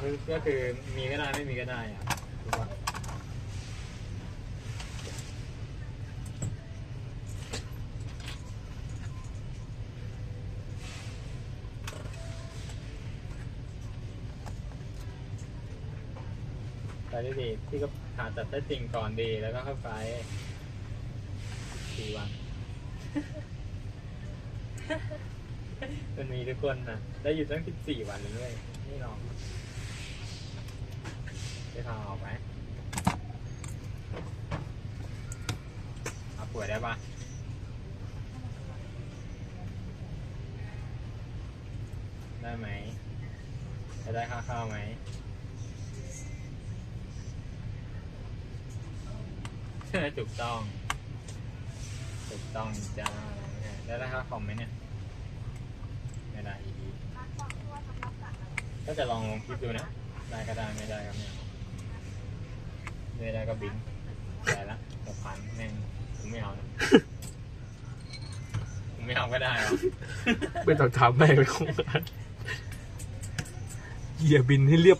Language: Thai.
คือก็คือมีก็ได้ไม่มีก็ได้อะถูกปะไปได้ดีพี่ก็หาจัดได้จริงก่อนดีแล้วก็เข้าไปสี่วันมันมีทุกคนนะได้อยู่ตั้ง14วันเลยด้วยนี่ลอง ได้ทางออกไหมเอาป่วยได้ปะได้ไหม จะได้ค่าข้าวไหมถูกต้อง ถูกต้องจ้าได้ได้ค่าคอมไหมเนี่ย ไม่ได้อีกก็จะลองลองคลิปดูนะ ได้ก็ได้ไม่ได้ก็ไม่เอา ไม่ได้ก็บินได้ละหกพันแม่งผมไม่เอานะผมไม่เอาก็ได้หรอไม่ต้องถามแม่งเลยของงานเหยียบินให้เรียบ